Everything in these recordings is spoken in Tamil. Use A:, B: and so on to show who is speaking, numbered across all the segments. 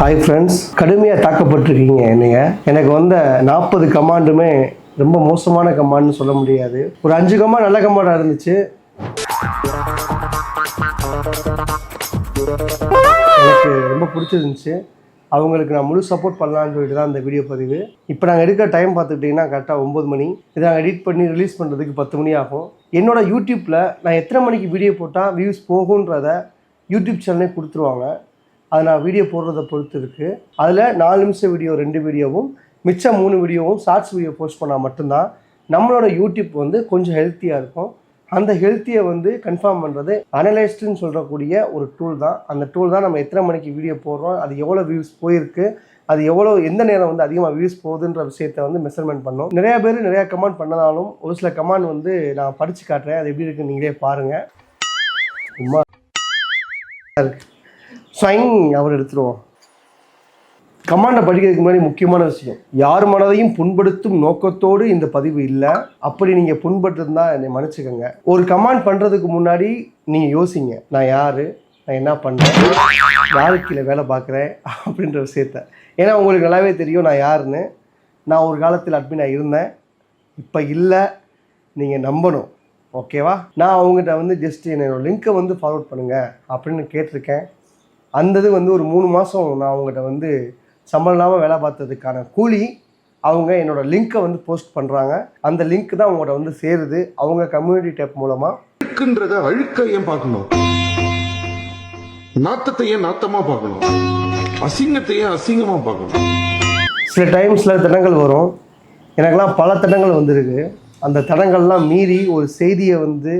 A: ஹாய் ஃப்ரெண்ட்ஸ் கடுமையாக தாக்கப்பட்டிருக்கீங்க என்னைய. எனக்கு வந்த நாற்பது கமாண்டுமே ரொம்ப மோசமான கமாண்ட்னு சொல்ல முடியாது. ஒரு அஞ்சு கமாண்ட் நல்ல கமாண்டாக இருந்துச்சு. எனக்கு ரொம்ப பிடிச்சிருந்துச்சு. அவங்களுக்கு நான் முழு சப்போர்ட் பண்ணலான்னு சொல்லிட்டு தான் இந்த வீடியோ பதிவு. இப்போ நாங்கள் எடுக்கிற டைம் பார்த்துக்கிட்டிங்கன்னா கரெக்டாக ஒம்பது மணி. இதை நாங்கள் எடிட் பண்ணி ரிலீஸ் பண்ணுறதுக்கு பத்து மணி ஆகும். என்னோட யூடியூப்பில் நான் எத்தனை மணிக்கு வீடியோ போட்டால் வியூஸ் போகுன்றத யூடியூப் சேனலே கொடுத்துருவாங்க. அது நான் வீடியோ போடுறத பொறுத்து இருக்குது அதில் நாலு நிமிஷம் வீடியோ ரெண்டு வீடியோவும் மிச்சம் மூணு வீடியோவும் ஷார்ட்ஸ் வீடியோ போஸ்ட் பண்ணால் மட்டும்தான். நம்மளோட யூடியூப் வந்து கொஞ்சம் ஹெல்த்தியாக இருக்கும். அந்த ஹெல்த்தியை வந்து கன்ஃபார்ம் பண்ணுறது அனலைஸ்டுன்னு சொல்கிறக்கூடிய ஒரு டூல் தான். அந்த டூல் தான் நம்ம எத்தனை மணிக்கு வீடியோ போடுறோம் அது எவ்வளோ வியூஸ் போயிருக்கு அது எவ்வளோ எந்த நேரம் வந்து அதிகமாக வியூஸ் போகுதுன்ற விஷயத்தை வந்து மெஷர்மெண்ட் பண்ணோம். நிறையா பேர் நிறையா கமெண்ட் பண்ணதாலும் ஒரு சில கமெண்ட் வந்து நான் படித்து காட்டுறேன். அது எப்படி இருக்குன்னு நீங்களே பாருங்கள் சும்மா இருக்கு சைன் அவர் எடுத்துருவோம் கமாண்டை படிக்கிறதுக்கு முன்னாடி முக்கியமான விஷயம். யார் மனதையும் புண்படுத்தும் நோக்கத்தோடு இந்த பதிவு இல்லை. அப்படி நீங்கள் புண்படுத்திருந்தா என்னை மன்னிச்சுக்கோங்க. ஒரு கமாண்ட் பண்ணுறதுக்கு முன்னாடி நீங்கள் யோசிங்க. நான் யார்? நான் என்ன பண்ணுறேன் யாருக்கு கீழே வேலை பார்க்குறேன் அப்படின்ற விஷயத்த. ஏன்னா உங்களுக்கு நல்லாவே தெரியும் நான் யாருன்னு. நான் ஒரு காலத்தில் அட்மினாக இருந்தேன். இப்போ இல்லை. நீங்கள் நம்பணும். ஓகேவா நான் அவங்ககிட்ட வந்து ஜஸ்ட் என்னோடய லிங்க்கை வந்து ஃபார்வர்ட் பண்ணுங்கள் அப்படின்னு கேட்டிருக்கேன். அந்த இது வந்து ஒரு மூணு மாதம் நான் அவங்ககிட்ட வந்து சம்பளம் இல்லாமல் வேலை பார்த்ததுக்கான கூலி அவங்க என்னோட லிங்க்கை வந்து போஸ்ட் பண்ணுறாங்க அந்த லிங்க் தான் அவங்கள்ட்ட வந்து சேருது. அவங்க கம்யூனிட்டி டேப் மூலமாக
B: அழுக்குன்றத அழுக்க ஏன் பார்க்கணும்? நாத்தத்தை ஏன் நாத்தமா பார்க்கணும்? அசிங்கத்தை ஏன் அசிங்கமா பார்க்கணும்?
A: சில டைம்ஸில் தடங்கள் வரும். எனக்கெல்லாம் பல தடங்கள் வந்திருக்கு. அந்த தடங்கள்லாம் மீறி ஒரு செய்தியை வந்து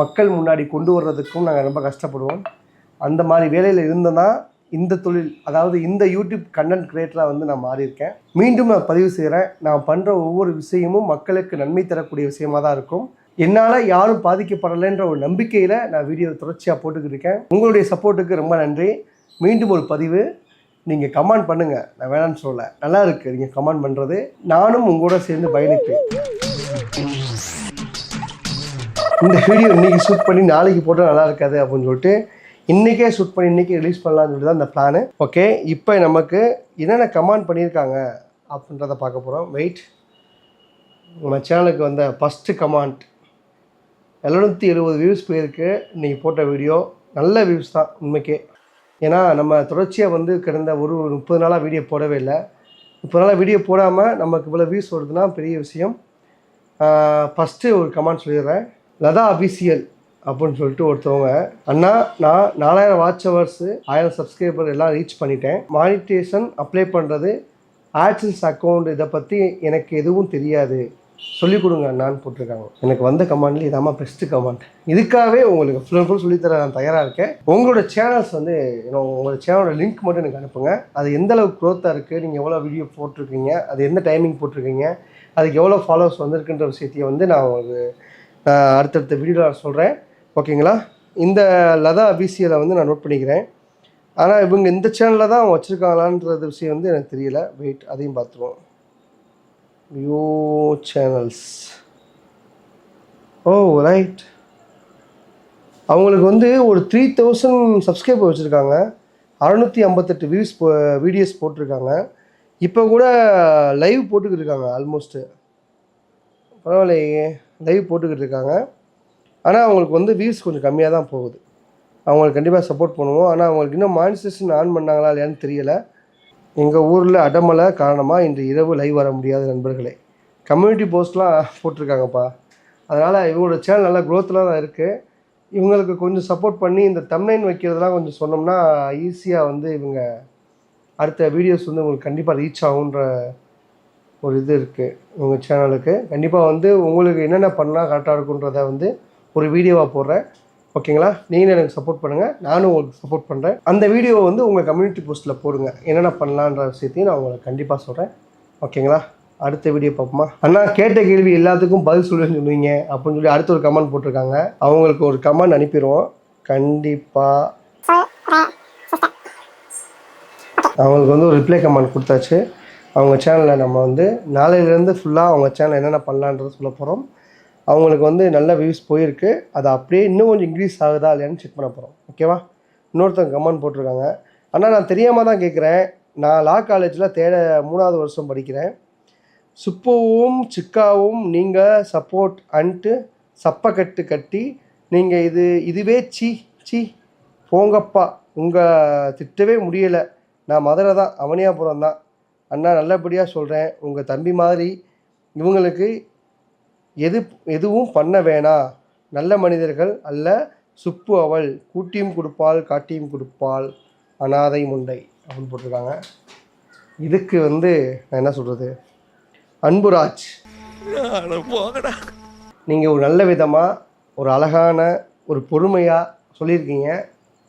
A: மக்கள் முன்னாடி கொண்டு வர்றதுக்கும் நாங்கள் ரொம்ப கஷ்டப்படுவோம். அந்த மாதிரி வேலையில் இருந்தேன்னா இந்த தொழில் அதாவது இந்த யூடியூப் கண்டென்ட் கிரியேட்டராக வந்து நான் மாறியிருக்கேன். மீண்டும் நான் பதிவு செய்கிறேன் நான் பண்ணுற ஒவ்வொரு விஷயமும் மக்களுக்கு நன்மை தரக்கூடிய விஷயமா தான் இருக்கும். என்னால் யாரும் பாதிக்கப்படலைன்ற ஒரு நம்பிக்கையில் நான் வீடியோ தொடர்ச்சியாக போட்டுக்கிட்டு இருக்கேன். உங்களுடைய சப்போர்ட்டுக்கு ரொம்ப நன்றி. மீண்டும் ஒரு பதிவு. நீங்கள் கமெண்ட் பண்ணுங்கள் நான் வேணான்னு சொல்லலை. நல்லா இருக்குது நீங்கள் கமெண்ட் பண்ணுறது நானும் உங்களோட சேர்ந்து பயணிப்பேன். இந்த வீடியோ இன்றைக்கி ஷூட் பண்ணி நாளைக்கு போட்டால் நல்லா இருக்காது அப்படின்னு சொல்லிட்டு இன்றைக்கே ஷூட் பண்ணி இன்றைக்கி ரிலீஸ் பண்ணலாம்னு சொல்லி தான் இந்த பிளானு ஓகே இப்போ நமக்கு என்னென்ன கமாண்ட் பண்ணியிருக்காங்க அப்படின்றத பார்க்க போகிறோம் வெயிட் நம்ம சேனலுக்கு வந்த ஃபஸ்ட்டு கமாண்ட் எழுநூற்றி எழுபது வியூஸ் போயிருக்கு. இன்றைக்கி போட்ட வீடியோ நல்ல வியூஸ் தான் உண்மைக்கே. ஏன்னா நம்ம தொடர்ச்சியாக வந்து கிடந்த ஒரு முப்பது நாளாக வீடியோ போடவே இல்லை. முப்பது நாளாக வீடியோ போடாமல் நமக்கு இவ்வளோ வியூஸ் வருதுன்னா பெரிய விஷயம். ஃபஸ்ட்டு ஒரு கமெண்ட் சொல்லிடுறேன். லதா அபிஷியல். அப்படின்னு சொல்லிட்டு ஒருத்தவங்க அண்ணா நான் நாலாயிரம் வாட்ச் ஹவர்ஸு ஆயிரம் சப்ஸ்கிரைபர் எல்லாம் ரீச் பண்ணிட்டேன். மானிட்டேஷன் அப்ளை பண்ணுறது ஆட்சன்ஸ் அக்கௌண்ட் இதை பற்றி எனக்கு எதுவும் தெரியாது. சொல்லிக் கொடுங்க அண்ணான்னு போட்டிருக்காங்க. எனக்கு வந்த கமாண்ட்ல இதாம்மா பெஸ்ட்டு கமாண்ட் இதுக்காகவே உங்களுக்கு ஃபுல் அண்ட் ஃபுல் சொல்லித்தர நான் தயாராக இருக்கேன். உங்களோட சேனல்ஸ் வந்து உங்களோட சேனலோட லிங்க் மட்டும் எனக்கு அனுப்புங்க. அது எந்த அளவுக்கு க்ரோத்தாக இருக்குது நீங்கள் எவ்வளோ வீடியோ போட்டிருக்கீங்க அது எந்த டைமிங் போட்டிருக்கீங்க அதுக்கு எவ்வளோ ஃபாலோவர்ஸ் வந்திருக்குன்ற விஷயத்தையும் வந்து நான் உங்களுக்கு அடுத்தடுத்த வீடியோவில் சொல்கிறேன் ஓகேங்களா? இந்த லதா அபிசியலை வந்து நான் நோட் பண்ணிக்கிறேன். ஆனால் இவங்க இந்த சேனலில் தான் வச்சுருக்காங்களான்றது விஷயம் வந்து எனக்கு தெரியல. வெயிட் அதையும் பார்த்துருவோம். வியூ சேனல்ஸ் ஓ ரைட் அவங்களுக்கு வந்து ஒரு த்ரீ தௌசண்ட் சப்ஸ்கிரைபர் வச்சுருக்காங்க. அறநூற்றி ஐம்பத்தெட்டு வியூஸ் வீடியோஸ் போட்டிருக்காங்க. இப்போ கூட லைவ் போட்டுக்கிட்டு இருக்காங்க ஆல்மோஸ்ட்டு பரவாயில்லையே. லைவ் போட்டுக்கிட்டு இருக்காங்க. ஆனால் அவங்களுக்கு வந்து வியூஸ் கொஞ்சம் கம்மியாக தான் போகுது. அவங்களுக்கு கண்டிப்பாக சப்போர்ட் பண்ணுவோம். ஆனால் அவங்களுக்கு இன்னும் மானிசேஷன் ஆன் பண்ணாங்களா இல்லையான்னு தெரியலை. எங்கள் ஊரில் அடமலை காரணமாக இன்று இரவு லைவ் வர முடியாத நண்பர்களே. கம்யூனிட்டி போஸ்ட்லாம் போட்டிருக்காங்கப்பா. அதனால் இவங்களோட சேனல் நல்லா க்ரோத்தில் தான் இருக்குது இவங்களுக்கு கொஞ்சம் சப்போர்ட் பண்ணி இந்த தம்லைன் வைக்கிறதெல்லாம் கொஞ்சம் சொன்னோம்னா ஈஸியாக வந்து இவங்க அடுத்த வீடியோஸ் வந்து உங்களுக்கு கண்டிப்பாக ரீச் ஆகுன்ற ஒரு இது இருக்குது உங்கள் சேனலுக்கு கண்டிப்பாக வந்து உங்களுக்கு என்னென்ன பண்ணால் கரெக்டாக இருக்குன்றத வந்து ஒரு வீடியோவாக போடுறேன். ஓகேங்களா நீங்களும் எனக்கு சப்போர்ட் பண்ணுங்கள் நானும் உங்களுக்கு சப்போர்ட் பண்ணுறேன் அந்த வீடியோவை வந்து உங்கள் கம்யூனிட்டி போஸ்ட்டில் போடுங்க. என்னென்ன பண்ணலான்ற விஷயத்தையும் நான் உங்களுக்கு கண்டிப்பாக சொல்கிறேன் ஓகேங்களா அடுத்த வீடியோ பார்ப்போமா? அண்ணா கேட்ட கேள்வி எல்லாத்துக்கும் பதில் சொல்லுன்னு சொல்லுவீங்க அப்படின்னு சொல்லி அடுத்த ஒரு கமெண்ட் போட்டிருக்காங்க. அவங்களுக்கு ஒரு கமெண்ட் அனுப்பிடுவோம். கண்டிப்பாக அவங்களுக்கு வந்து ஒரு ரிப்ளை கமெண்ட் கொடுத்தாச்சு. அவங்க சேனலில் நம்ம வந்து நாளையிலேருந்து ஃபுல்லாக அவங்க சேனல் என்னென்ன பண்ணலான்றது சொல்ல போகிறோம் அவங்களுக்கு வந்து நல்ல வியூஸ் போயிருக்கு. அது அப்படியே இன்னும் கொஞ்சம் இன்க்ரீஸ் ஆகுதா இல்லையான்னு செக் பண்ண போகிறோம் ஓகேவா இன்னொருத்தவங்க கமெண்ட் போட்டிருக்காங்க. ஆனால் நான் தெரியாமல் தான் கேட்குறேன் நான் லா காலேஜில் தேட மூணாவது வருஷம் படிக்கிறேன். சுப்புவும் சிக்காவும் நீங்கள் சப்போர்ட் அன்ட்டு சப்பக்கட்டு கட்டி நீங்கள் இது இதுவே சி சி போங்கப்பா. உங்கள் திட்டவே முடியலை. நான் மதுரை தான் அவனியாபுரம் தான். அண்ணா நல்லபடியாக சொல்கிறேன் உங்கள் தம்பி மாதிரி இவங்களுக்கு எது எதுவும் பண்ண வேணாம் நல்ல மனிதர்கள் அல்ல சுப்பு அவள். கூட்டியும் கொடுப்பாள் காட்டியும் கொடுப்பாள். அனாதை முண்டை அப்படின்னு போட்டிருக்காங்க. இதுக்கு வந்து நான் என்ன சொல்கிறது அன்புராஜ். நீங்கள் ஒரு நல்ல விதமாக ஒரு அழகான ஒரு பொறுமையாக சொல்லியிருக்கீங்க.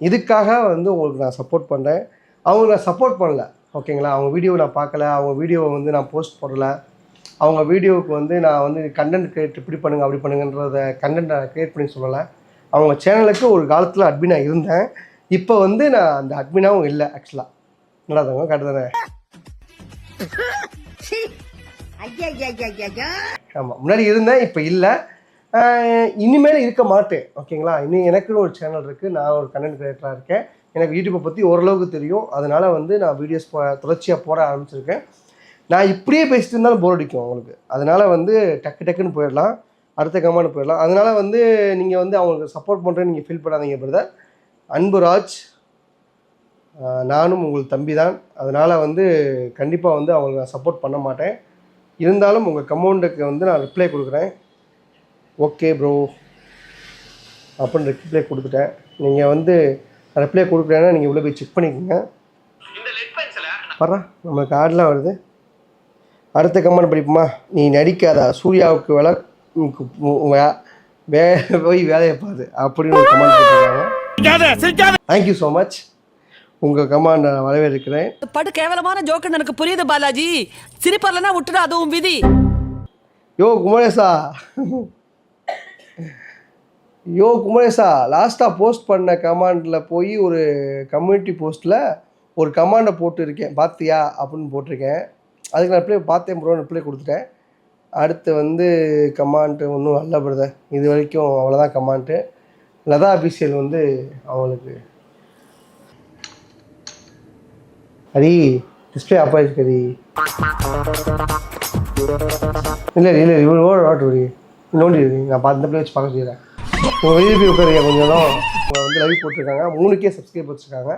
A: இதுக்காக வந்து உங்களுக்கு நான் சப்போர்ட் பண்ணுறேன் அவங்க நான் சப்போர்ட் பண்ணல ஓகேங்களா அவங்க வீடியோவை நான் பார்க்கல. அவங்க வீடியோவை வந்து நான் போஸ்ட் போடல. அவங்க வீடியோவுக்கு வந்து நான் வந்து கண்டென்ட் கிரியேட் இப்படி பண்ணுங்க அப்படி பண்ணுங்கன்றத கண்டென்ட் நான் க்ரியேட் பண்ணி சொல்லலை. அவங்க சேனலுக்கு ஒரு காலத்தில் அட்மினாக இருந்தேன். இப்போ வந்து நான் அந்த அட்மினாகவும் இல்லை ஆக்சுவலாக நல்லாதாங்க கட்டுதானே? ஆமாம் முன்னாடி இருந்தேன் இப்போ இல்லை. இனிமேல் இருக்க மாட்டேன் ஓகேங்களா? இனி எனக்குன்னு ஒரு சேனல் இருக்குது நான் ஒரு கண்டென்ட் கிரியேட்டராக இருக்கேன். எனக்கு யூடியூப்பை பற்றி ஓரளவுக்கு தெரியும். அதனால் வந்து நான் வீடியோஸ் போ தொடர்ச்சியாக போட ஆரம்பிச்சிருக்கேன். நான் இப்படியே பேசிட்டு இருந்தாலும் போர் அடிக்கும் உங்களுக்கு அதனால் வந்து டக்கு டக்குன்னு போயிடலாம். அடுத்த கமாண்ட் போயிடலாம். அதனால் வந்து நீங்கள் வந்து அவங்களுக்கு சப்போர்ட் பண்ணுறேன்னு நீங்கள் ஃபீல் பண்ணாதீங்க பிரதர் அன்புராஜ் ஆஹ் நானும் உங்கள் தம்பி தான் அதனால் வந்து கண்டிப்பாக வந்து அவங்க நான் சப்போர்ட் பண்ண மாட்டேன். இருந்தாலும் உங்கள் கமௌண்ட்டுக்கு வந்து நான் ரிப்ளை கொடுக்குறேன். ஓகே ப்ரோ அப்படின்னு ரிப்ளை கொடுத்துட்டேன். நீங்கள் வந்து ரிப்ளை கொடுக்குறேன்னா நீங்கள் உள்ள போய் செக் பண்ணிக்கோங்க. வர்றா நம்மளுக்கு ஆடெலாம் வருது. அடுத்த கமெண்ட் படிப்போமா? நீ நடிக்காதா? சூர்யாவுக்கு வில வே போய் வேலையை பாரு அப்படின்னு ஒரு கமெண்ட் போட்டிருக்காங்க. தேங்க்யூ ஸோ மச் உங்கள் கமாண்ட் நான் வரவேற்கிறேன்.
C: படு கேவலமான ஜோக்குன்னு எனக்கு புரியுது பாலாஜி. சிரிப்பர்லனா விட்டுடு அதுவும் விதி.
A: யோ குமரேசா. யோ குமரேசா லாஸ்ட்டாக போஸ்ட் பண்ண கமாண்டில் போய் ஒரு கம்யூனிட்டி போஸ்ட்டில் ஒரு கமாண்டை போட்டு இருக்கேன் பார்த்தியா அப்படின்னு போட்டிருக்கேன். அதுக்கு நான் ரிப்ளை பார்த்தேன் ப்ரோ ரிப்ளை கொடுத்துட்டேன். அடுத்து வந்து கமாண்ட்டு ஒன்றும் அல்ல பிரதர் இது வரைக்கும் அவ்வளோதான் கமாண்ட்டு லதா அபிஷியல் வந்து அவங்களுக்கு அடி டிஸ்பிளே ஆஃப் ஆயிருக்கு அடி. இல்லை இல்லை இவ்வளோ ஓட வாட்டு வரி நோண்டி நான் பார்த்து இந்த பிள்ளை வச்சு பார்க்க செய்கிறேன் உங்கள் வெளியே போய் உட்காருங்க கொஞ்சம் நேரம். உங்களை வந்து லைவ் போட்டிருக்காங்க. மூணுக்கே சப்ஸ்கிரைப் வச்சுருக்காங்க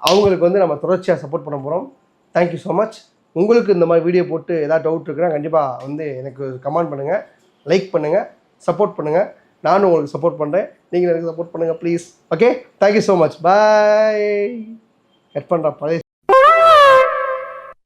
A: அவங்களுக்கு வந்து நம்ம தொடர்ச்சியாக சப்போர்ட் பண்ண போகிறோம் தேங்க்யூ ஸோ மச் உங்களுக்கு இந்த மாதிரி வீடியோ போட்டு ஏதாவது டவுட் இருக்குன்னா கண்டிப்பாக வந்து எனக்கு கமெண்ட் பண்ணுங்கள் லைக் பண்ணுங்கள் சப்போர்ட் பண்ணுங்கள் நானும் உங்களுக்கு சப்போர்ட் பண்ணுறேன் நீங்கள் எனக்கு சப்போர்ட் பண்ணுங்கள் please okay thank you so much bye cut பண்ணுறா பழைய